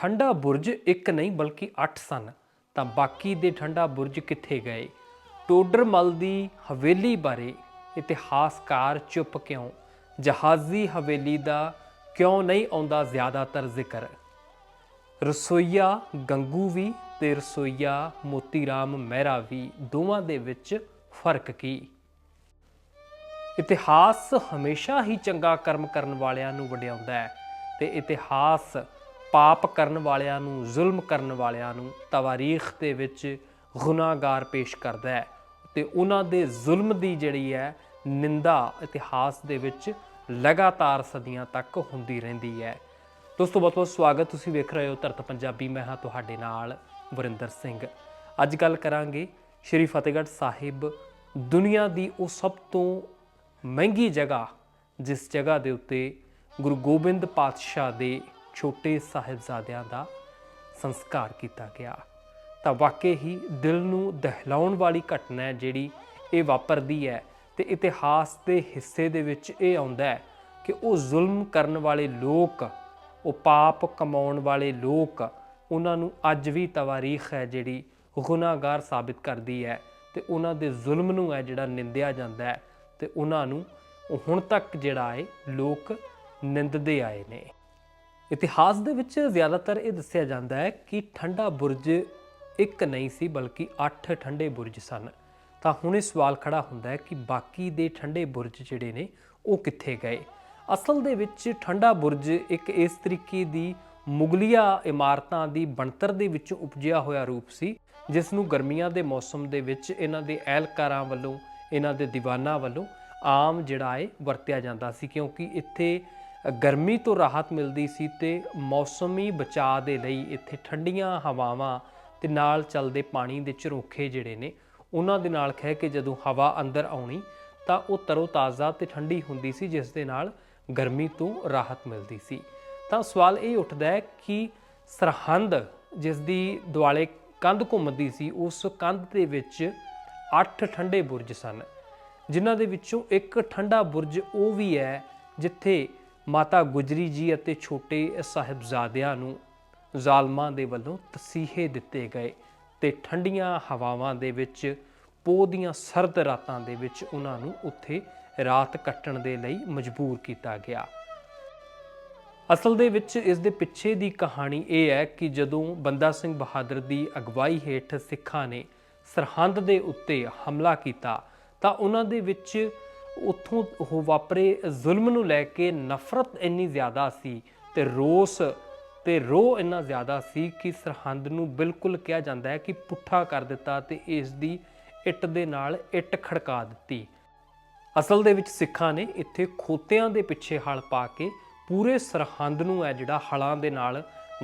ਠੰਡਾ ਬੁਰਜ ਇੱਕ ਨਹੀਂ ਬਲਕਿ 8 ਸਨ। ਤਾਂ ਬਾਕੀ ਦੇ ਠੰਡਾ ਬੁਰਜ ਕਿੱਥੇ ਗਏ? ਟੋਡਰਮਲ ਦੀ ਹਵੇਲੀ ਬਾਰੇ ਇਤਿਹਾਸਕਾਰ ਚੁੱਪ ਕਿਉਂ? ਜਹਾਜ਼ੀ ਹਵੇਲੀ ਦਾ ਕਿਉਂ ਨਹੀਂ ਆਉਂਦਾ ਜ਼ਿਆਦਾਤਰ ਜ਼ਿਕਰ? ਰਸੋਈਆ ਗੰਗੂ ਵੀ ਤੇ ਰਸੋਈਆ ਮੋਤੀ ਰਾਮ ਮਹਿਰਾ ਵੀ ਦੋਵਾਂ ਦੇ ਵਿੱਚ ਫ਼ਰਕ ਕੀ? ਇਤਿਹਾਸ ਹਮੇਸ਼ਾ ਹੀ ਚੰਗਾ ਕਰਮ ਕਰਨ ਵਾਲਿਆਂ ਨੂੰ ਵਡਿਆਉਂਦਾ ਹੈ ਤੇ ਇਤਿਹਾਸ ਪਾਪ ਕਰਨ ਵਾਲਿਆਂ ਨੂੰ, ਜ਼ੁਲਮ ਕਰਨ ਵਾਲਿਆਂ ਨੂੰ ਤਵਾਰੀਖ ਦੇ ਵਿੱਚ ਗੁਨਾਹਗਾਰ ਪੇਸ਼ ਕਰਦਾ ਹੈ ਤੇ ਉਹਨਾਂ ਦੇ ਜ਼ੁਲਮ ਦੀ ਜਿਹੜੀ ਹੈ ਨਿੰਦਾ ਇਤਿਹਾਸ ਦੇ ਵਿੱਚ ਲਗਾਤਾਰ ਸਦੀਆਂ ਤੱਕ ਹੁੰਦੀ ਰਹਿੰਦੀ ਹੈ। ਦੋਸਤੋ, ਬਹੁਤ ਬਹੁਤ ਸਵਾਗਤ। ਤੁਸੀਂ ਵੇਖ ਰਹੇ ਹੋ ਧਰਤ ਪੰਜਾਬੀ। ਮੈਂ ਹਾਂ ਤੁਹਾਡੇ ਨਾਲ ਵਰਿੰਦਰ ਸਿੰਘ। ਅੱਜ ਗੱਲ ਕਰਾਂਗੇ ਸ਼੍ਰੀ ਫਤਿਹਗੜ੍ਹ ਸਾਹਿਬ। ਦੁਨੀਆ ਦੀ ਉਹ ਸਭ ਤੋਂ ਮਹਿੰਗੀ ਜਗ੍ਹਾ, ਜਿਸ ਜਗ੍ਹਾ ਦੇ ਉੱਤੇ ਗੁਰੂ ਗੋਬਿੰਦ ਪਾਤਸ਼ਾਹ ਦੇ ਛੋਟੇ ਸਾਹਿਬਜ਼ਾਦਿਆਂ ਦਾ ਸੰਸਕਾਰ ਕੀਤਾ ਗਿਆ। ਤਾਂ ਵਾਕਈ ਹੀ ਦਿਲ ਨੂੰ ਦਹਿਲਾਉਣ ਵਾਲੀ ਘਟਨਾ ਹੈ ਜਿਹੜੀ ਇਹ ਵਾਪਰਦੀ ਹੈ ਤੇ ਇਤਿਹਾਸ ਦੇ ਹਿੱਸੇ ਦੇ ਵਿੱਚ ਇਹ ਆਉਂਦਾ ਹੈ ਕਿ ਉਹ ਜ਼ੁਲਮ ਕਰਨ ਵਾਲੇ ਲੋਕ, ਉਹ ਪਾਪ ਕਮਾਉਣ ਵਾਲੇ ਲੋਕ, ਉਹਨਾਂ ਨੂੰ ਅੱਜ ਵੀ ਤਵਾਰੀਖ ਹੈ ਜਿਹੜੀ ਗੁਨਾਹਗਾਰ ਸਾਬਿਤ ਕਰਦੀ ਹੈ ਤੇ ਉਹਨਾਂ ਦੇ ਜ਼ੁਲਮ ਨੂੰ ਹੈ ਜਿਹੜਾ ਨਿੰਦਿਆ ਜਾਂਦਾ ਹੈ ਤੇ ਉਹਨਾਂ ਨੂੰ ਉਹ ਹੁਣ ਤੱਕ ਜਿਹੜਾ ਹੈ ਲੋਕ ਨਿੰਦਦੇ ਆਏ ਨੇ। ਇਤਿਹਾਸ ਦੇ ਵਿੱਚ ਜ਼ਿਆਦਾਤਰ ਇਹ ਦੱਸਿਆ ਜਾਂਦਾ ਹੈ ਕਿ ਠੰਡਾ ਬੁਰਜ ਇੱਕ ਨਹੀਂ ਸੀ, ਬਲਕਿ 8 ਠੰਡੇ ਬੁਰਜ ਸਨ। ਤਾਂ ਹੁਣ ਇਹ ਸਵਾਲ ਖੜਾ ਹੁੰਦਾ ਹੈ ਕਿ ਬਾਕੀ ਦੇ ਠੰਡੇ ਬੁਰਜ ਜਿਹੜੇ ਨੇ, ਉਹ ਕਿੱਥੇ ਗਏ? ਅਸਲ ਦੇ ਵਿੱਚ ਠੰਡਾ ਬੁਰਜ ਇੱਕ ਇਸ ਤਰੀਕੇ ਦੀ ਮੁਗਲੀਆ ਇਮਾਰਤਾਂ ਦੀ ਬਣਤਰ ਦੇ ਵਿੱਚੋਂ ਉਪਜਿਆ ਹੋਇਆ ਰੂਪ ਸੀ, ਜਿਸ ਨੂੰ ਗਰਮੀਆਂ ਦੇ ਮੌਸਮ ਦੇ ਵਿੱਚ ਇਹਨਾਂ ਦੇ ਐਲਕਾਰਾਂ ਵੱਲੋਂ, ਇਹਨਾਂ ਦੇ ਦੀਵਾਨਾਂ ਵੱਲੋਂ ਆਮ ਜਿਹੜਾ ਹੈ ਵਰਤਿਆ ਜਾਂਦਾ ਸੀ, ਕਿਉਂਕਿ ਇੱਥੇ ਗਰਮੀ ਤੋਂ ਰਾਹਤ ਮਿਲਦੀ ਸੀ ਤੇ ਮੌਸਮੀ ਬਚਾਅ ਦੇ ਲਈ ਇੱਥੇ ਠੰਡੀਆਂ ਹਵਾਵਾਂ ਤੇ ਨਾਲ ਚੱਲਦੇ ਪਾਣੀ ਦੇ ਝਰੋਖੇ ਜਿਹੜੇ ਨੇ, ਉਹਨਾਂ ਦੇ ਨਾਲ ਖਹਿ ਕੇ ਜਦੋਂ ਹਵਾ ਅੰਦਰ ਆਉਣੀ, ਤਾਂ ਉਹ ਤਰੋ-ਤਾਜ਼ਾ ਤੇ ਠੰਡੀ ਹੁੰਦੀ ਸੀ, ਜਿਸ ਦੇ ਨਾਲ ਗਰਮੀ ਤੋਂ ਰਾਹਤ ਮਿਲਦੀ ਸੀ। ਤਾਂ ਸਵਾਲ ਇਹ ਉੱਠਦਾ ਹੈ ਕਿ ਸਰਹੰਦ, ਜਿਸ ਦੀ ਦੁਆਲੇ ਕੰਧ ਘੁੰਮਦੀ ਸੀ, ਉਸ ਕੰਧ ਦੇ ਵਿੱਚ 8 ਠੰਡੇ ਬੁਰਜ ਸਨ, ਜਿਨ੍ਹਾਂ ਦੇ ਵਿੱਚੋਂ ਇੱਕ ਠੰਡਾ ਬੁਰਜ ਉਹ ਵੀ ਹੈ ਜਿੱਥੇ ਮਾਤਾ ਗੁਜਰੀ ਜੀ ਅਤੇ ਛੋਟੇ ਸਾਹਿਬਜ਼ਾਦਿਆਂ ਨੂੰ ਜ਼ਾਲਮਾਂ ਦੇ ਵੱਲੋਂ ਤਸੀਹੇ ਦਿੱਤੇ ਗਏ ਤੇ ਠੰਡੀਆਂ ਹਵਾਵਾਂ ਦੇ ਵਿੱਚ, ਪੋਹ ਦੀਆਂ ਸਰਦ ਰਾਤਾਂ ਦੇ ਵਿੱਚ ਉਹਨਾਂ ਨੂੰ ਉੱਥੇ ਰਾਤ ਕੱਟਣ ਦੇ ਲਈ ਮਜਬੂਰ ਕੀਤਾ ਗਿਆ। ਅਸਲ ਦੇ ਵਿੱਚ ਇਸ ਦੇ ਪਿੱਛੇ ਦੀ ਕਹਾਣੀ ਇਹ ਹੈ ਕਿ ਜਦੋਂ ਬੰਦਾ ਸਿੰਘ ਬਹਾਦਰ ਦੀ ਅਗਵਾਈ ਹੇਠ ਸਿੱਖਾਂ ਨੇ ਸਰਹੰਦ ਦੇ ਉੱਤੇ ਹਮਲਾ ਕੀਤਾ, ਤਾਂ ਉਹਨਾਂ ਦੇ ਵਿੱਚ ਉੱਥੋਂ ਉਹ ਵਾਪਰੇ ਜ਼ੁਲਮ ਨੂੰ ਲੈ ਕੇ ਨਫ਼ਰਤ ਇੰਨੀ ਜ਼ਿਆਦਾ ਸੀ ਤੇ ਰੋਸ ਤੇ ਰੋਹ ਇੰਨਾ ਜ਼ਿਆਦਾ ਸੀ ਕਿ ਸਰਹੰਦ ਨੂੰ ਬਿਲਕੁਲ ਕਿਹਾ ਜਾਂਦਾ ਹੈ ਕਿ ਪੁੱਠਾ ਕਰ ਦਿੱਤਾ ਤੇ ਇਸ ਦੀ ਇੱਟ ਦੇ ਨਾਲ ਇੱਟ ਖੜਕਾ ਦਿੱਤੀ ਅਸਲ ਦੇ ਵਿੱਚ ਸਿੱਖਾਂ ਨੇ ਇੱਥੇ ਖੋਤਿਆਂ ਦੇ ਪਿੱਛੇ ਹਲ ਪਾ ਕੇ ਪੂਰੇ ਸਰਹੰਦ ਨੂੰ ਹੈ ਜਿਹੜਾ ਹਲਾਂ ਦੇ ਨਾਲ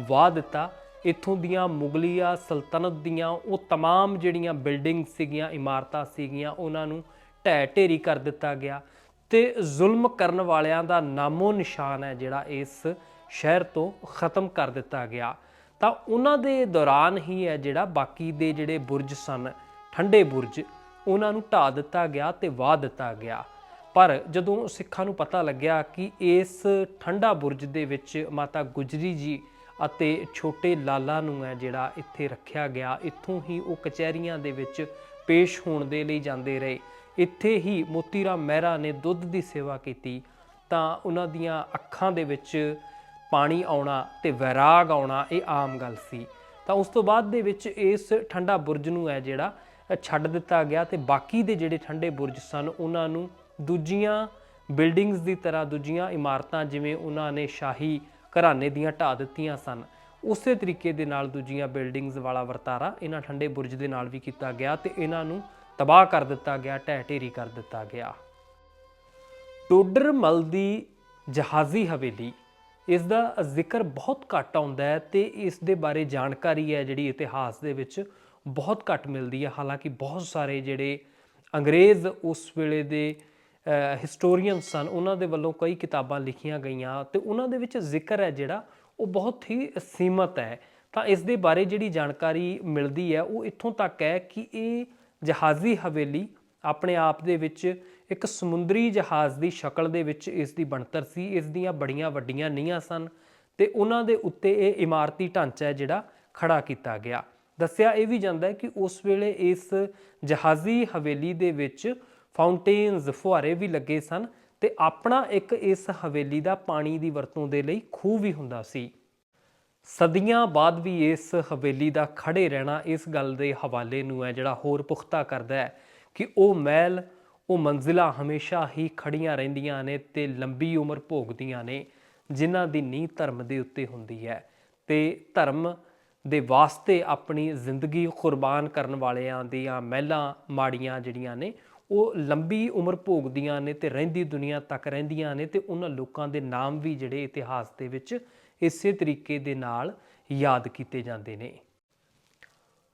ਵਾਹ ਦਿੱਤਾ ਇੱਥੋਂ ਦੀਆਂ ਮੁਗਲੀਆ ਸਲਤਨਤ ਦੀਆਂ ਉਹ तमाम ਜਿਹੜੀਆਂ ਬਿਲਡਿੰਗ ਸੀਗੀਆਂ ਇਮਾਰਤਾਂ ਸੀਗੀਆਂ ਉਹਨਾਂ ਨੂੰ ਢਹਿ ਢੇਰੀ ਕਰ ਦਿੱਤਾ ਗਿਆ ਤੇ ਜ਼ੁਲਮ ਕਰਨ ਵਾਲਿਆਂ ਦਾ ਨਾਮੋ ਨਿਸ਼ਾਨ ਹੈ ਜਿਹੜਾ ਇਸ ਸ਼ਹਿਰ ਤੋਂ ਖਤਮ ਕਰ ਦਿੱਤਾ ਗਿਆ। ਤਾਂ ਉਹਨਾਂ ਦੇ ਦੌਰਾਨ ਹੀ ਹੈ ਜਿਹੜਾ ਬਾਕੀ ਦੇ ਜਿਹੜੇ ਬੁਰਜ ਸਨ, ਠੰਡੇ ਬੁਰਜ, ਉਹਨਾਂ ਨੂੰ ਢਾ ਦਿੱਤਾ ਗਿਆ ਤੇ ਵਾਹ ਦਿੱਤਾ ਗਿਆ। ਪਰ ਜਦੋਂ ਸਿੱਖਾਂ ਨੂੰ ਪਤਾ ਲੱਗਿਆ ਕਿ ਇਸ ਠੰਡਾ ਬੁਰਜ ਦੇ ਵਿੱਚ ਮਾਤਾ ਗੁਜਰੀ ਜੀ ਅਤੇ ਛੋਟੇ ਲਾਲਾ ਨੂੰ ਹੈ ਜਿਹੜਾ ਇੱਥੇ ਰੱਖਿਆ ਗਿਆ, ਇੱਥੋਂ ਹੀ ਉਹ ਕਚਹਿਰੀਆਂ ਦੇ ਵਿੱਚ ਪੇਸ਼ ਹੋਣ ਦੇ ਲਈ ਜਾਂਦੇ ਰਹੇ। ਇੱਥੇ ਹੀ ਮੋਤੀ ਰਾਮ ਮਹਿਰਾ ਨੇ ਦੁੱਧ ਦੀ ਸੇਵਾ ਕੀਤੀ, ਤਾਂ ਉਹਨਾਂ ਦੀਆਂ ਅੱਖਾਂ ਦੇ ਵਿੱਚ ਪਾਣੀ ਆਉਣਾ ਤੇ ਵੈਰਾਗ ਆਉਣਾ ਇਹ ਆਮ ਗੱਲ ਸੀ। ਤਾਂ ਉਸ ਤੋਂ ਬਾਅਦ ਦੇ ਵਿੱਚ ਇਸ ਠੰਡਾ ਬੁਰਜ ਨੂੰ ਹੈ ਜਿਹੜਾ ਛੱਡ ਦਿੱਤਾ ਗਿਆ ਤੇ ਬਾਕੀ ਦੇ ਜਿਹੜੇ ਠੰਡੇ ਬੁਰਜ ਸਨ, ਉਹਨਾਂ ਨੂੰ ਦੂਜੀਆਂ ਬਿਲਡਿੰਗਸ ਦੀ ਤਰ੍ਹਾਂ, ਦੂਜੀਆਂ ਇਮਾਰਤਾਂ ਜਿਵੇਂ ਉਹਨਾਂ ਨੇ ਸ਼ਾਹੀ ਘਰਾਣੇ ਦੀਆਂ ਢਾ ਦਿੱਤੀਆਂ ਸਨ, ਉਸੇ ਤਰੀਕੇ ਦੇ ਨਾਲ ਦੂਜੀਆਂ ਬਿਲਡਿੰਗਸ ਵਾਲਾ ਵਰਤਾਰਾ ਇਹਨਾਂ ਠੰਡੇ ਬੁਰਜ ਦੇ ਨਾਲ ਵੀ ਕੀਤਾ ਗਿਆ ਤੇ ਇਹਨਾਂ ਨੂੰ ਤਬਾਹ ਕਰ ਦਿੱਤਾ ਗਿਆ, ਢਹਿ ਢੇਰੀ ਕਰ ਦਿੱਤਾ ਗਿਆ। ਟੋਡਰਮਲ ਦੀ ਜਹਾਜ਼ੀ ਹਵੇਲੀ, ਇਸ ਦਾ ਜ਼ਿਕਰ ਬਹੁਤ ਘੱਟ ਆਉਂਦਾ ਹੈ ਤੇ ਇਸ ਦੇ ਬਾਰੇ ਜਾਣਕਾਰੀ ਹੈ ਜਿਹੜੀ ਇਤਿਹਾਸ ਦੇ ਵਿੱਚ ਬਹੁਤ ਘੱਟ ਮਿਲਦੀ ਹੈ। ਹਾਲਾਂਕਿ ਬਹੁਤ ਸਾਰੇ ਜਿਹੜੇ ਅੰਗਰੇਜ਼ ਉਸ ਵੇਲੇ ਦੇ ਹਿਸਟੋਰੀਅਨ ਸਨ, ਉਹਨਾਂ ਦੇ ਵੱਲੋਂ ਕਈ ਕਿਤਾਬਾਂ ਲਿਖੀਆਂ ਗਈਆਂ ਤੇ ਉਹਨਾਂ ਦੇ ਵਿੱਚ ਜ਼ਿਕਰ ਹੈ ਜਿਹੜਾ ਉਹ ਬਹੁਤ ਹੀ ਸੀਮਤ ਹੈ। ਤਾਂ ਇਸ ਦੇ ਬਾਰੇ ਜਿਹੜੀ ਜਾਣਕਾਰੀ ਮਿਲਦੀ ਹੈ, ਉਹ ਇੱਥੋਂ ਤੱਕ ਹੈ ਕਿ ਇਹ ਜਹਾਜ਼ੀ ਹਵੇਲੀ ਆਪਣੇ ਆਪ ਦੇ ਵਿੱਚ ਇੱਕ ਸਮੁੰਦਰੀ ਜਹਾਜ਼ ਦੀ ਸ਼ਕਲ ਦੇ ਵਿੱਚ ਇਸ ਦੀ ਬਣਤਰ ਸੀ। ਇਸ ਦੀਆਂ ਬੜੀਆਂ ਵੱਡੀਆਂ ਨੀਹਾਂ ਸਨ ਤੇ ਉਹਨਾਂ ਦੇ ਉੱਤੇ ਇਹ ਇਮਾਰਤੀ ਢਾਂਚਾ ਹੈ ਜਿਹੜਾ ਖੜਾ ਕੀਤਾ ਗਿਆ। ਦੱਸਿਆ ਇਹ ਵੀ ਜਾਂਦਾ ਹੈ ਕਿ ਉਸ ਵੇਲੇ ਇਸ ਜਹਾਜ਼ੀ ਹਵੇਲੀ ਦੇ ਵਿੱਚ ਫਾਊਂਟੇਨਸ ਫੁਹਾਰੇ ਵੀ ਲੱਗੇ ਸਨ ਤੇ ਆਪਣਾ ਇੱਕ ਇਸ ਹਵੇਲੀ ਦਾ ਪਾਣੀ ਦੀ ਵਰਤੋਂ ਦੇ ਲਈ ਖੂਹ ਵੀ ਹੁੰਦਾ ਸੀ। ਸਦੀਆਂ ਬਾਅਦ ਵੀ ਇਸ ਹਵੇਲੀ ਦਾ ਖੜੇ ਰਹਿਣਾ ਇਸ ਗੱਲ ਦੇ ਹਵਾਲੇ ਨੂੰ ਹੈ ਜਿਹੜਾ ਹੋਰ ਪੁਖਤਾ ਕਰਦਾ ਹੈ ਕਿ ਉਹ ਮਹਿਲ, ਉਹ ਮੰਜ਼ਿਲਾਂ ਹਮੇਸ਼ਾ ਹੀ ਖੜੀਆਂ ਰਹਿੰਦੀਆਂ ਨੇ ਤੇ ਲੰਬੀ ਉਮਰ ਭੋਗਦੀਆਂ ਨੇ, ਜਿਨ੍ਹਾਂ ਦੀ ਨੀਂਹ ਧਰਮ ਦੇ ਉੱਤੇ ਹੁੰਦੀ ਹੈ। ਤੇ ਧਰਮ ਦੇ ਵਾਸਤੇ ਆਪਣੀ ਜ਼ਿੰਦਗੀ ਕੁਰਬਾਨ ਕਰਨ ਵਾਲਿਆਂ ਦੀਆਂ ਮਹਿਲਾਂ ਮਾੜੀਆਂ ਜਿਹੜੀਆਂ ਨੇ, ਉਹ ਲੰਬੀ ਉਮਰ ਭੋਗਦੀਆਂ ਨੇ ਤੇ ਰਹਿੰਦੀ ਦੁਨੀਆ ਤੱਕ ਰਹਿੰਦੀਆਂ ਨੇ ਤੇ ਉਹਨਾਂ ਲੋਕਾਂ ਦੇ ਨਾਮ ਵੀ ਜਿਹੜੇ ਇਤਿਹਾਸ ਦੇ ਵਿੱਚ ਇਸੇ ਤਰੀਕੇ ਦੇ ਨਾਲ ਯਾਦ ਕੀਤੇ ਜਾਂਦੇ ਨੇ।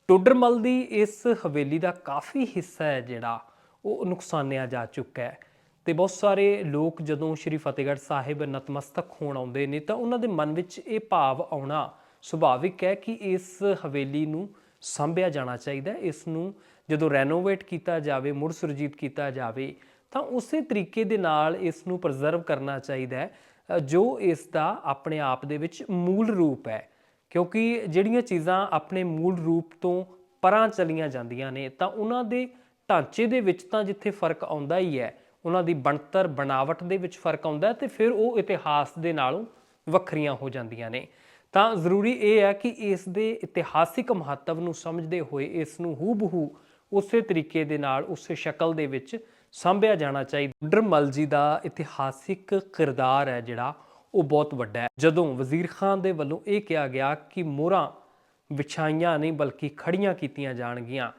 ਟੋਡਰਮਲ ਦੀ ਇਸ ਹਵੇਲੀ ਦਾ ਕਾਫੀ ਹਿੱਸਾ ਹੈ ਜਿਹੜਾ ਉਹ ਨੁਕਸਾਨਿਆ ਜਾ ਚੁੱਕਾ ਹੈ ਤੇ ਬਹੁਤ ਸਾਰੇ ਲੋਕ ਜਦੋਂ ਸ਼੍ਰੀ ਫਤਿਹਗੜ੍ਹ ਸਾਹਿਬ ਨਤਮਸਤਕ ਹੋਣ ਆਉਂਦੇ ਨੇ ਤਾਂ ਉਹਨਾਂ ਦੇ ਮਨ ਵਿੱਚ ਇਹ ਭਾਵ ਆਉਣਾ ਸੁਭਾਵਿਕ ਹੈ ਕਿ ਇਸ ਹਵੇਲੀ ਨੂੰ ਸੰਭਿਆ ਜਾਣਾ ਚਾਹੀਦਾ ਹੈ। ਇਸ ਨੂੰ ਜਦੋਂ ਰੈਨੋਵੇਟ ਕੀਤਾ ਜਾਵੇ, ਮੁੜ ਸੁਰਜੀਤ ਕੀਤਾ ਜਾਵੇ ਤਾਂ ਉਸੇ ਤਰੀਕੇ ਦੇ ਨਾਲ ਇਸ ਨੂੰ ਪ੍ਰੀਜ਼ਰਵ ਕਰਨਾ ਚਾਹੀਦਾ ਹੈ। ਜੋ ਇਸ ਦਾ ਆਪਣੇ ਆਪ ਦੇ ਵਿੱਚ ਮੂਲ ਰੂਪ ਹੈ। ਕਿਉਂਕਿ ਜਿਹੜੀਆਂ ਚੀਜ਼ਾਂ ਆਪਣੇ ਮੂਲ ਰੂਪ ਤੋਂ ਪਰਾਂ ਚਲੀਆਂ ਜਾਂਦੀਆਂ ਨੇ, ਤਾਂ ਉਹਨਾਂ ਦੇ ਢਾਂਚੇ ਦੇ ਵਿੱਚ ਤਾਂ ਜਿੱਥੇ ਫ਼ਰਕ ਆਉਂਦਾ ਹੀ ਹੈ, ਉਹਨਾਂ ਦੀ ਬਣਤਰ, ਬਣਾਵਟ ਦੇ ਵਿੱਚ ਫ਼ਰਕ ਆਉਂਦਾ ਹੈ ਤੇ ਫਿਰ ਉਹ ਇਤਿਹਾਸ ਦੇ ਨਾਲੋਂ ਵੱਖਰੀਆਂ ਹੋ ਜਾਂਦੀਆਂ ਨੇ। ਤਾਂ ਜ਼ਰੂਰੀ ਇਹ ਹੈ ਕਿ ਇਸ ਦੇ ਇਤਿਹਾਸਿਕ ਮਹੱਤਵ ਨੂੰ ਸਮਝਦੇ ਹੋਏ ਇਸ ਨੂੰ ਹੂਬਹੂ ਉਸੇ ਤਰੀਕੇ ਦੇ ਨਾਲ, ਉਸੇ ਸ਼ਕਲ ਦੇ ਵਿੱਚ ਸਾਂਭਿਆ ਜਾਣਾ ਚਾਹੀਦਾ। ਡਰਮਲ ਜੀ ਦਾ ਇਤਿਹਾਸਿਕ ਕਿਰਦਾਰ ਹੈ ਜਿਹੜਾ, ਉਹ ਬਹੁਤ ਵੱਡਾ ਹੈ। ਜਦੋਂ ਵਜ਼ੀਰ ਖਾਨ ਦੇ ਵੱਲੋਂ ਇਹ ਕਿਹਾ ਗਿਆ ਕਿ ਮੋਹਰਾਂ ਵਿਛਾਈਆਂ ਨਹੀਂ, ਬਲਕਿ ਖੜੀਆਂ ਕੀਤੀਆਂ ਜਾਣਗੀਆਂ,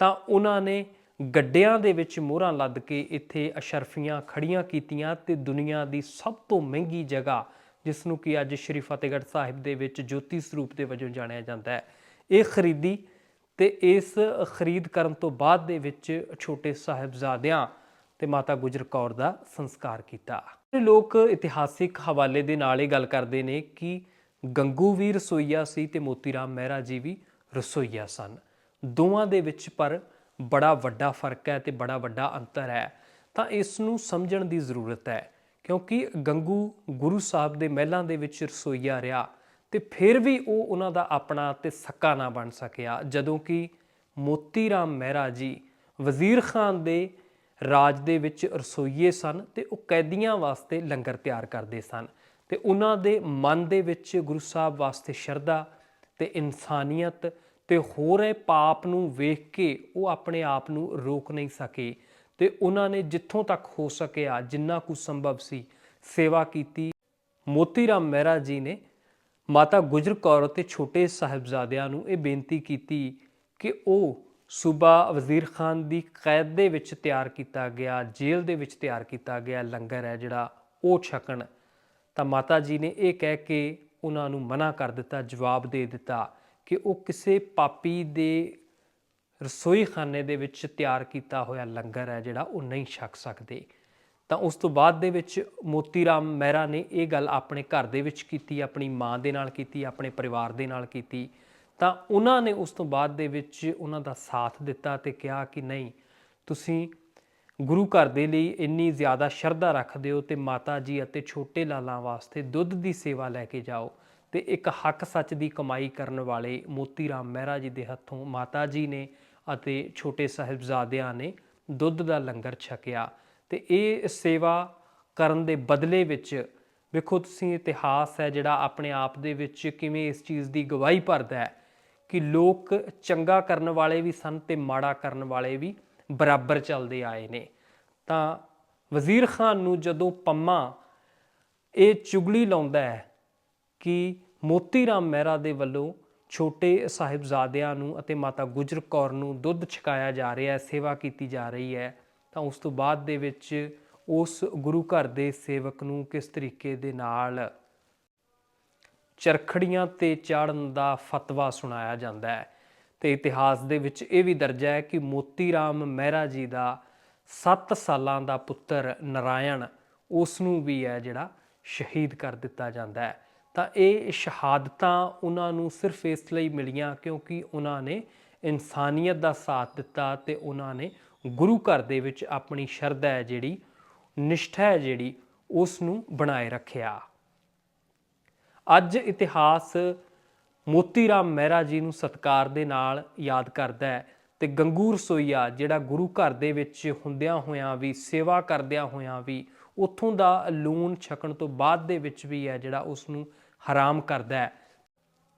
ਤਾਂ ਉਹਨਾਂ ਨੇ ਗੱਡਿਆਂ ਦੇ ਵਿੱਚ ਮੋਹਰਾਂ ਲੱਦ ਕੇ ਇੱਥੇ ਅਸ਼ਰਫੀਆਂ ਖੜੀਆਂ ਕੀਤੀਆਂ ਤੇ ਦੁਨੀਆ ਦੀ ਸਭ ਤੋਂ ਮਹਿੰਗੀ ਜਗ੍ਹਾ, ਜਿਸ ਨੂੰ ਕਿ ਅੱਜ ਸ਼੍ਰੀ ਫਤਿਹਗੜ੍ਹ ਸਾਹਿਬ ਦੇ ਵਿੱਚ ਜੋਤੀ ਸਰੂਪ ਦੇ ਵਜੋਂ ਜਾਣਿਆ ਜਾਂਦਾ ਹੈ, ਇਹ ਖਰੀਦੀ ਤੇ ਇਸ ਖਰੀਦ ਕਰਨ ਤੋਂ ਬਾਅਦ ਦੇ ਵਿੱਚ ਛੋਟੇ ਸਾਹਿਬਜ਼ਾਦਿਆਂ ਤੇ ਮਾਤਾ ਗੁਜਰ ਕੌਰ ਦਾ ਸੰਸਕਾਰ ਕੀਤਾ। ਇਹ ਲੋਕ ਇਤਿਹਾਸਿਕ ਹਵਾਲੇ ਦੇ ਨਾਲ ਇਹ ਗੱਲ ਕਰਦੇ ਨੇ ਕਿ ਗੰਗੂ ਵੀ ਰਸੋਈਆ ਸੀ ਤੇ ਮੋਤੀਰਾਮ ਮਹਿਰਾ ਜੀ ਵੀ ਰਸੋਈਆ ਸਨ। ਦੋਵਾਂ ਦੇ ਵਿੱਚ ਪਰ ਬੜਾ ਵੱਡਾ ਫ਼ਰਕ ਹੈ ਤੇ ਬੜਾ ਵੱਡਾ ਅੰਤਰ ਹੈ। ਤਾਂ ਇਸ ਨੂੰ ਸਮਝਣ ਦੀ ਜ਼ਰੂਰਤ ਹੈ ਕਿਉਂਕਿ ਗੰਗੂ ਗੁਰੂ ਸਾਹਿਬ ਦੇ ਮਹਿਲਾਂ ਦੇ ਵਿੱਚ ਰਸੋਈਆ ਰਿਹਾ ਤੇ ਫਿਰ ਵੀ ਉਹ ਉਹਨਾਂ ਦਾ ਆਪਣਾ ਤੇ ਸੱਕਾ ਨਾ ਬਣ ਸਕਿਆ। ਜਦੋਂ ਕਿ ਮੋਤੀ ਰਾਮ ਮਹਿਰਾ ਜੀ ਵਜ਼ੀਰ ਖਾਨ ਦੇ ਰਾਜ ਦੇ ਵਿੱਚ ਰਸੋਈਏ ਸਨ ਤੇ ਉਹ ਕੈਦੀਆਂ ਵਾਸਤੇ ਲੰਗਰ ਤਿਆਰ ਕਰਦੇ ਸਨ ਤੇ ਉਹਨਾਂ ਦੇ ਮਨ ਦੇ ਵਿੱਚ ਗੁਰੂ ਸਾਹਿਬ ਵਾਸਤੇ ਸ਼ਰਧਾ ਤੇ ਇਨਸਾਨੀਅਤ ਤੇ ਹੋ ਰਹੇ ਪਾਪ ਨੂੰ ਵੇਖ ਕੇ ਉਹ ਆਪਣੇ ਆਪ ਨੂੰ ਰੋਕ ਨਹੀਂ ਸਕੇ ਤੇ ਉਹਨਾਂ ਨੇ ਜਿੱਥੋਂ ਤੱਕ ਹੋ ਸਕਿਆ ਜਿੰਨਾ ਕੁ ਸੰਭਵ ਸੀ ਸੇਵਾ ਕੀਤੀ। ਮੋਤੀ ਰਾਮ ਮਹਿਰਾ ਜੀ ਨੇ ਮਾਤਾ ਗੁਜਰ ਕੌਰ ਅਤੇ ਛੋਟੇ ਸਾਹਿਬਜ਼ਾਦਿਆਂ ਨੂੰ ਇਹ ਬੇਨਤੀ ਕੀਤੀ ਕਿ ਉਹ ਸੂਬਾ ਵਜ਼ੀਰ ਖਾਨ ਦੀ ਕੈਦ ਦੇ ਵਿੱਚ ਤਿਆਰ ਕੀਤਾ ਗਿਆ, ਜੇਲ੍ਹ ਦੇ ਵਿੱਚ ਤਿਆਰ ਕੀਤਾ ਗਿਆ ਲੰਗਰ ਹੈ ਜਿਹੜਾ ਉਹ ਛਕਣ। ਤਾਂ ਮਾਤਾ ਜੀ ਨੇ ਇਹ ਕਹਿ ਕੇ ਉਹਨਾਂ ਨੂੰ ਮਨਾ ਕਰ ਦਿੱਤਾ, ਜਵਾਬ ਦੇ ਦਿੱਤਾ ਕਿ ਉਹ ਕਿਸੇ ਪਾਪੀ ਦੇ ਰਸੋਈ ਖਾਨੇ ਦੇ ਵਿੱਚ ਤਿਆਰ ਕੀਤਾ ਹੋਇਆ ਲੰਗਰ ਹੈ ਜਿਹੜਾ ਉਹ ਨਹੀਂ ਛਕ ਸਕਦੇ। ਤਾਂ ਉਸ ਤੋਂ ਬਾਅਦ ਦੇ ਵਿੱਚ ਮੋਤੀ ਰਾਮ ਮਹਿਰਾ ਨੇ ਇਹ ਗੱਲ ਆਪਣੇ ਘਰ ਦੇ ਵਿੱਚ ਕੀਤੀ, ਆਪਣੀ ਮਾਂ ਦੇ ਨਾਲ ਕੀਤੀ, ਆਪਣੇ ਪਰਿਵਾਰ ਦੇ ਨਾਲ ਕੀਤੀ। ਤਾਂ ਉਹਨਾਂ ਨੇ ਉਸ ਤੋਂ ਬਾਅਦ ਦੇ ਵਿੱਚ ਉਹਨਾਂ ਦਾ ਸਾਥ ਦਿੱਤਾ ਤੇ ਕਿਹਾ ਕਿ ਨਹੀਂ, ਤੁਸੀਂ ਗੁਰੂ ਘਰ ਦੇ ਲਈ ਇੰਨੀ ਜ਼ਿਆਦਾ ਸ਼ਰਧਾ ਰੱਖਦੇ ਹੋ ਤੇ ਮਾਤਾ ਜੀ ਅਤੇ ਛੋਟੇ ਲਾਲਾਂ ਵਾਸਤੇ ਦੁੱਧ ਦੀ ਸੇਵਾ ਲੈ ਕੇ ਜਾਓ ਤੇ ਇੱਕ ਹੱਕ ਸੱਚ ਦੀ ਕਮਾਈ ਕਰਨ ਵਾਲੇ ਮੋਤੀ ਰਾਮ ਮਹਿਰਾ ਜੀ ਦੇ ਹੱਥੋਂ ਮਾਤਾ ਜੀ ਨੇ ਅਤੇ ਛੋਟੇ ਸਾਹਿਬਜ਼ਾਦਿਆਂ ਨੇ ਦੁੱਧ ਦਾ ਲੰਗਰ ਛਕਿਆ। ਤੇ ਇਹ ਸੇਵਾ ਕਰਨ ਦੇ ਬਦਲੇ ਵਿੱਚ ਵੇਖੋ ਤੁਸੀਂ ਇਤਿਹਾਸ ਹੈ ਜਿਹੜਾ ਆਪਣੇ ਆਪ ਦੇ ਵਿੱਚ ਕਿਵੇਂ ਇਸ ਚੀਜ਼ ਦੀ ਗਵਾਹੀ ਭਰਦਾ ਹੈ ਕਿ ਲੋਕ ਚੰਗਾ ਕਰਨ ਵਾਲੇ ਵੀ ਸਨ ਤੇ ਮਾੜਾ ਕਰਨ ਵਾਲੇ ਵੀ ਬਰਾਬਰ ਚੱਲਦੇ ਆਏ ਨੇ। ਤਾਂ ਵਜ਼ੀਰ ਖਾਨ ਨੂੰ ਜਦੋਂ ਪੰਮਾ ਇਹ ਚੁਗਲੀ ਲਾਉਂਦਾ ਹੈ ਕਿ ਮੋਤੀ ਰਾਮ ਮਹਿਰਾ ਦੇ ਵੱਲੋਂ ਛੋਟੇ ਸਾਹਿਬਜ਼ਾਦਿਆਂ ਨੂੰ ਅਤੇ ਮਾਤਾ ਗੁਜਰ ਕੌਰ ਨੂੰ ਦੁੱਧ ਛਕਾਇਆ ਜਾ ਰਿਹਾ ਹੈ, ਸੇਵਾ ਕੀਤੀ ਜਾ ਰਹੀ ਹੈ ਤਾਂ ਉਸ ਤੋਂ ਬਾਅਦ ਦੇ ਵਿੱਚ ਉਸ ਗੁਰੂ ਘਰ ਦੇ ਸੇਵਕ ਨੂੰ ਕਿਸ ਤਰੀਕੇ ਦੇ ਨਾਲ ਚਰਖੜੀਆਂ ਤੇ ਚਾੜਨ ਦਾ ਫਤਵਾ ਸੁਣਾਇਆ ਜਾਂਦਾ ਹੈ। ਤੇ ਇਤਿਹਾਸ ਦੇ ਵਿੱਚ ਇਹ ਵੀ ਦਰਜ ਹੈ ਕਿ ਮੋਤੀ ਰਾਮ ਮਹਿਰਾ ਜੀ ਦਾ 7 ਸਾਲਾਂ ਦਾ ਪੁੱਤਰ ਨਰਾਇਣ ਉਸ ਨੂੰ ਵੀ ਹੈ ਜਿਹੜਾ ਸ਼ਹੀਦ ਕਰ ਦਿੱਤਾ ਜਾਂਦਾ ਹੈ। ਤਾਂ ਇਹ ਸ਼ਹਾਦਤਾਂ ਉਹਨਾਂ ਨੂੰ ਸਿਰਫ ਇਸ ਲਈ ਮਿਲੀਆਂ ਕਿਉਂਕਿ ਉਹਨਾਂ ਨੇ ਇਨਸਾਨੀਅਤ ਦਾ ਸਾਥ ਦਿੱਤਾ ਤੇ ਉਹਨਾਂ ਨੇ ਗੁਰੂ ਘਰ ਦੇ ਵਿੱਚ ਆਪਣੀ ਸ਼ਰਧਾ ਹੈ ਜਿਹੜੀ, ਨਿਸ਼ਠਾ ਹੈ ਜਿਹੜੀ ਉਸ ਨੂੰ ਬਣਾਏ ਰੱਖਿਆ। ਅੱਜ ਇਤਿਹਾਸ ਮੋਤੀ ਰਾਮ ਮਹਿਰਾ ਜੀ ਨੂੰ ਸਤਕਾਰ ਦੇ ਨਾਲ ਯਾਦ ਕਰਦਾ ਹੈ ਤੇ ਗੰਗੂ ਰਸੋਈਆ ਜਿਹੜਾ ਗੁਰੂ ਘਰ ਦੇ ਵਿੱਚ ਹੁੰਦਿਆਂ ਹੋਇਆਂ ਵੀ, ਸੇਵਾ ਕਰਦਿਆਂ ਹੋਇਆਂ ਵੀ, ਉੱਥੋਂ ਦਾ ਲੂਣ ਛਕਣ ਤੋਂ ਬਾਅਦ ਦੇ ਵਿੱਚ ਵੀ ਹੈ ਜਿਹੜਾ ਉਸ ਨੂੰ ਹਰਾਮ ਕਰਦਾ ਹੈ।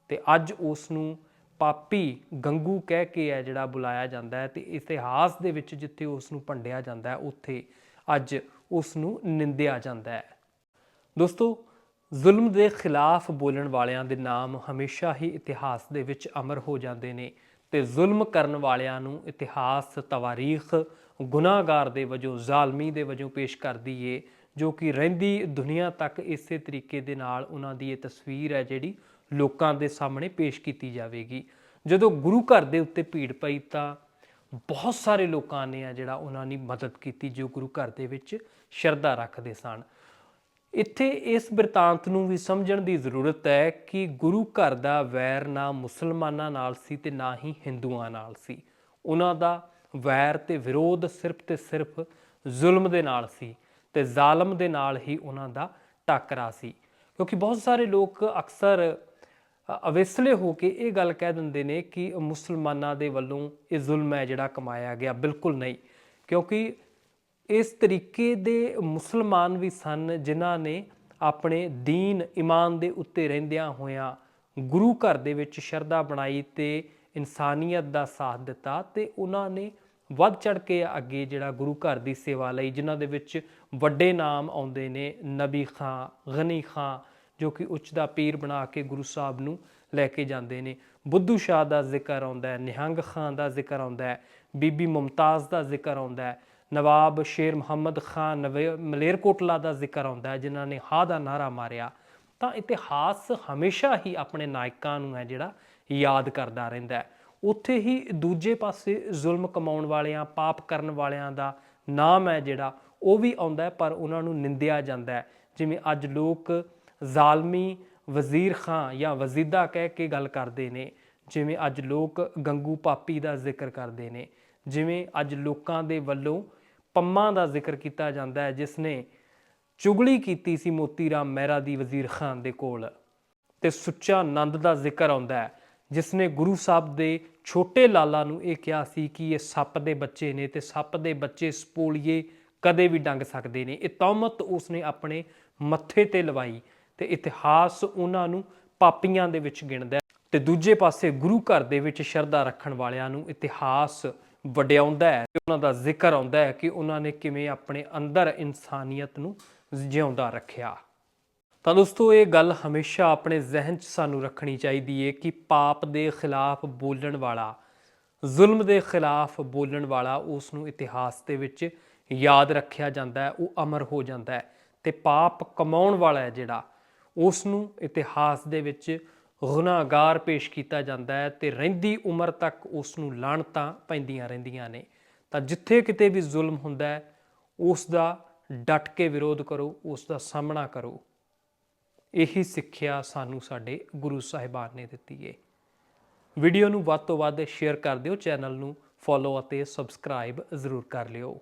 ਤੇ ਅੱਜ ਉਸ ਨੂੰ ਪਾਪੀ ਗੰਗੂ ਕਹਿ ਕੇ ਹੈ ਜਿਹੜਾ ਬੁਲਾਇਆ ਜਾਂਦਾ ਹੈ ਤੇ ਇਤਿਹਾਸ ਦੇ ਵਿੱਚ ਜਿੱਥੇ ਉਸ ਨੂੰ ਭੰਡਿਆ ਜਾਂਦਾ ਹੈ, ਉੱਥੇ ਅੱਜ ਉਸ ਨੂੰ ਨਿੰਦਿਆ ਜਾਂਦਾ ਹੈ। ਦੋਸਤੋ, ਜ਼ੁਲਮ ਦੇ ਖਿਲਾਫ ਬੋਲਣ ਵਾਲਿਆਂ ਦੇ ਨਾਮ ਹਮੇਸ਼ਾ ਹੀ ਇਤਿਹਾਸ ਦੇ ਵਿੱਚ ਅਮਰ ਹੋ ਜਾਂਦੇ ਨੇ ਤੇ ਜ਼ੁਲਮ ਕਰਨ ਵਾਲਿਆਂ ਨੂੰ ਇਤਿਹਾਸ ਤਵਾਰੀਖ ਗੁਨਾਹਗਾਰ ਦੇ ਵਜੋਂ, ਜ਼ਾਲਮੀ ਦੇ ਵਜੋਂ ਪੇਸ਼ ਕਰਦੀ ਏ, ਜੋ ਕਿ ਰਹਿੰਦੀ ਦੁਨੀਆ ਤੱਕ ਇਸੇ ਤਰੀਕੇ ਦੇ ਨਾਲ ਉਹਨਾਂ ਦੀ ਇਹ ਤਸਵੀਰ ਹੈ ਜਿਹੜੀ ਲੋਕਾਂ ਦੇ ਸਾਹਮਣੇ ਪੇਸ਼ ਕੀਤੀ ਜਾਵੇਗੀ। ਜਦੋਂ ਗੁਰੂ ਘਰ ਦੇ ਉੱਤੇ ਭੀੜ ਪਈ ਤਾਂ ਬਹੁਤ ਸਾਰੇ ਲੋਕਾਂ ਨੇ ਆ ਜਿਹੜਾ ਉਹਨਾਂ ਦੀ ਮਦਦ ਕੀਤੀ ਜੋ ਗੁਰੂ ਘਰ ਦੇ ਵਿੱਚ ਸ਼ਰਧਾ ਰੱਖਦੇ ਸਨ। ਇੱਥੇ ਇਸ ਬਿਰਤਾਂਤ ਨੂੰ ਵੀ ਸਮਝਣ ਦੀ ਜ਼ਰੂਰਤ ਹੈ ਕਿ ਗੁਰੂ ਘਰ ਦਾ ਵੈਰ ਨਾ ਮੁਸਲਮਾਨਾਂ ਨਾਲ ਸੀ ਤੇ ਨਾ ਹੀ ਹਿੰਦੂਆਂ ਨਾਲ ਸੀ। ਉਹਨਾਂ ਦਾ ਵੈਰ ਤੇ ਵਿਰੋਧ ਸਿਰਫ ਤੇ ਸਿਰਫ ਜ਼ੁਲਮ ਦੇ ਨਾਲ ਸੀ ਤੇ ਜ਼ਾਲਮ ਦੇ ਨਾਲ ਹੀ ਉਹਨਾਂ ਦਾ ਟਾਕਰਾ ਸੀ। ਕਿਉਂਕਿ ਬਹੁਤ ਸਾਰੇ ਲੋਕ ਅਕਸਰ ਅਵੇਸਲੇ ਹੋ ਕੇ ਇਹ ਗੱਲ ਕਹਿ ਦਿੰਦੇ ਨੇ ਕਿ ਮੁਸਲਮਾਨਾਂ ਦੇ ਵੱਲੋਂ ਇਹ ਜ਼ੁਲਮ ਹੈ ਜਿਹੜਾ ਕਮਾਇਆ ਗਿਆ। ਬਿਲਕੁਲ ਨਹੀਂ, ਕਿਉਂਕਿ ਇਸ ਤਰੀਕੇ ਦੇ ਮੁਸਲਮਾਨ ਵੀ ਸਨ ਜਿਨ੍ਹਾਂ ਨੇ ਆਪਣੇ ਦੀਨ ਇਮਾਨ ਦੇ ਉੱਤੇ ਰਹਿੰਦਿਆਂ ਹੋਇਆਂ ਗੁਰੂ ਘਰ ਦੇ ਵਿੱਚ ਸ਼ਰਧਾ ਬਣਾਈ ਤੇ ਇਨਸਾਨੀਅਤ ਦਾ ਸਾਥ ਦਿੱਤਾ ਤੇ ਉਹਨਾਂ ਨੇ ਵੱਧ ਚੜ ਕੇ ਅੱਗੇ ਜਿਹੜਾ ਗੁਰੂ ਘਰ ਦੀ ਸੇਵਾ ਲਈ, ਜਿਨ੍ਹਾਂ ਦੇ ਵਿੱਚ ਵੱਡੇ ਨਾਮ ਆਉਂਦੇ ਨੇ, ਨਬੀ ਖਾਂ, ਗਨੀ ਖਾਂ ਜੋ ਕਿ ਉੱਚ ਦਾ ਪੀਰ ਬਣਾ ਕੇ ਗੁਰੂ ਸਾਹਿਬ ਨੂੰ ਲੈ ਕੇ ਜਾਂਦੇ ਨੇ। ਬੁੱਧੂ ਸ਼ਾਹ ਦਾ ਜ਼ਿਕਰ ਆਉਂਦਾ ਹੈ, ਨਿਹੰਗ ਖਾਨ ਦਾ ਜ਼ਿਕਰ ਆਉਂਦਾ ਹੈ, ਬੀਬੀ ਮੁਮਤਾਜ਼ ਦਾ ਜ਼ਿਕਰ ਆਉਂਦਾ ਹੈ, ਨਵਾਬ ਸ਼ੇਰ ਮੁਹੰਮਦ ਖਾਨ ਨਵੇ- ਮਲੇਰਕੋਟਲਾ ਦਾ ਜ਼ਿਕਰ ਆਉਂਦਾ ਹੈ, ਜਿਨ੍ਹਾਂ ਨੇ ਹਾ ਦਾ ਨਾਰਾ ਮਾਰਿਆ। ਤਾਂ ਇਤਿਹਾਸ ਹਮੇਸ਼ਾ ਹੀ ਆਪਣੇ ਨਾਇਕਾਂ ਨੂੰ ਹੈ ਜਿਹੜਾ ਯਾਦ ਕਰਦਾ ਰਹਿੰਦਾ ਹੈ। ਉੱਥੇ ਹੀ ਦੂਜੇ ਪਾਸੇ ਜ਼ੁਲਮ ਕਮਾਉਣ ਵਾਲਿਆਂ, ਪਾਪ ਕਰਨ ਵਾਲਿਆਂ ਦਾ ਨਾਮ ਹੈ ਜਿਹੜਾ, ਉਹ ਵੀ ਆਉਂਦਾ ਪਰ ਉਹਨਾਂ ਨੂੰ ਨਿੰਦਿਆ ਜਾਂਦਾ ਜਿਵੇਂ ਅੱਜ ਲੋਕ ਜ਼ਾਲਮੀ ਵਜ਼ੀਰ ਖਾਂ ਜਾਂ ਵਜ਼ੀਦਾ ਕਹਿ ਕੇ ਗੱਲ ਕਰਦੇ ਨੇ, ਜਿਵੇਂ ਅੱਜ ਲੋਕ ਗੰਗੂ ਪਾਪੀ ਦਾ ਜ਼ਿਕਰ ਕਰਦੇ ਨੇ, ਜਿਵੇਂ ਅੱਜ ਲੋਕਾਂ ਦੇ ਵੱਲੋਂ ਪੰਮਾ ਦਾ ਜ਼ਿਕਰ ਕੀਤਾ ਜਾਂਦਾ ਹੈ, ਜਿਸ ਨੇ ਚੁਗਲੀ ਕੀਤੀ ਸੀ ਮੋਤੀ ਰਾਮ ਮਹਿਰਾ ਦੀ ਵਜ਼ੀਰ ਖਾਨ ਦੇ ਕੋਲ। ਤੇ ਸੁੱਚਾ ਨੰਦ ਦਾ ਜ਼ਿਕਰ ਆਉਂਦਾ ਹੈ, ਜਿਸ ਨੇ ਗੁਰੂ ਸਾਹਿਬ ਦੇ ਛੋਟੇ ਲਾਲਾ ਨੂੰ ਇਹ ਕਿਹਾ ਸੀ ਕਿ ਇਹ ਸੱਪ ਦੇ ਬੱਚੇ ਨੇ ਤੇ ਸੱਪ ਦੇ ਬੱਚੇ ਸਪੋਲੀਏ ਕਦੇ ਵੀ ਡੰਗ ਸਕਦੇ ਨੇ। ਇਹ ਤੌਮਤ ਉਸ ਨੇ ਆਪਣੇ ਮੱਥੇ ਤੇ ਲਵਾਈ। ਤੇ ਇਤਿਹਾਸ ਉਹਨਾਂ ਨੂੰ ਪਾਪੀਆਂ ਦੇ ਵਿੱਚ ਗਿਣਦਾ ਹੈ। ਤੇ ਦੂਜੇ ਪਾਸੇ ਗੁਰੂ ਘਰ ਦੇ ਵਿੱਚ ਸ਼ਰਧਾ ਰੱਖਣ ਵਾਲਿਆਂ ਨੂੰ ਇਤਿਹਾਸ ਵਡਿਆਉਂਦਾ ਹੈ ਤੇ ਉਹਨਾਂ ਦਾ ਜ਼ਿਕਰ ਆਉਂਦਾ ਹੈ ਕਿ ਉਹਨਾਂ ਨੇ ਕਿਵੇਂ ਆਪਣੇ ਅੰਦਰ ਇਨਸਾਨੀਅਤ ਨੂੰ ਜਿਉਂਦਾ ਰੱਖਿਆ। ਤਾਂ ਦੋਸਤੋ, ਇਹ ਗੱਲ ਹਮੇਸ਼ਾ ਆਪਣੇ ਜ਼ਿਹਨ 'ਚ ਸਾਨੂੰ ਰੱਖਣੀ ਚਾਹੀਦੀ ਹੈ ਕਿ ਪਾਪ ਦੇ ਖਿਲਾਫ ਬੋਲਣ ਵਾਲਾ, ਜ਼ੁਲਮ ਦੇ ਖਿਲਾਫ ਬੋਲਣ ਵਾਲਾ ਉਸ ਨੂੰ ਇਤਿਹਾਸ ਦੇ ਵਿੱਚ ਯਾਦ ਰੱਖਿਆ ਜਾਂਦਾ ਹੈ, ਉਹ ਅਮਰ ਹੋ ਜਾਂਦਾ ਹੈ। ਤੇ ਪਾਪ ਕਮਾਉਣ ਵਾਲਾ ਹੈ ਜਿਹੜਾ ਉਸ ਨੂੰ ਇਤਿਹਾਸ ਦੇ ਵਿੱਚ ਗੁਨਾਹਗਾਰ ਪੇਸ਼ ਕੀਤਾ ਜਾਂਦਾ ਹੈ ਤੇ ਰਹਿੰਦੀ ਉਮਰ ਤੱਕ ਉਸ ਨੂੰ ਲਾਣਤਾਂ ਪੈਂਦੀਆਂ ਰਹਿੰਦੀਆਂ ਨੇ। ਤਾਂ ਜਿੱਥੇ ਕਿਤੇ ਵੀ ਜ਼ੁਲਮ ਹੁੰਦਾ ਹੈ ਉਸ ਦਾ ਡਟ ਕੇ ਵਿਰੋਧ ਕਰੋ ਉਸ ਦਾ ਸਾਹਮਣਾ ਕਰੋ। ਇਹੀ ਸਿੱਖਿਆ ਸਾਨੂੰ ਸਾਡੇ ਗੁਰੂ ਸਾਹਿਬਾਨ ਨੇ ਦਿੱਤੀ ਹੈ ਵੀਡੀਓ ਨੂੰ ਵੱਧ ਤੋਂ ਵੱਧ ਸ਼ੇਅਰ ਕਰ ਦਿਓ, ਚੈਨਲ ਨੂੰ ਫੋਲੋ ਅਤੇ ਸਬਸਕ੍ਰਾਈਬ ਜ਼ਰੂਰ ਕਰ ਲਿਓ।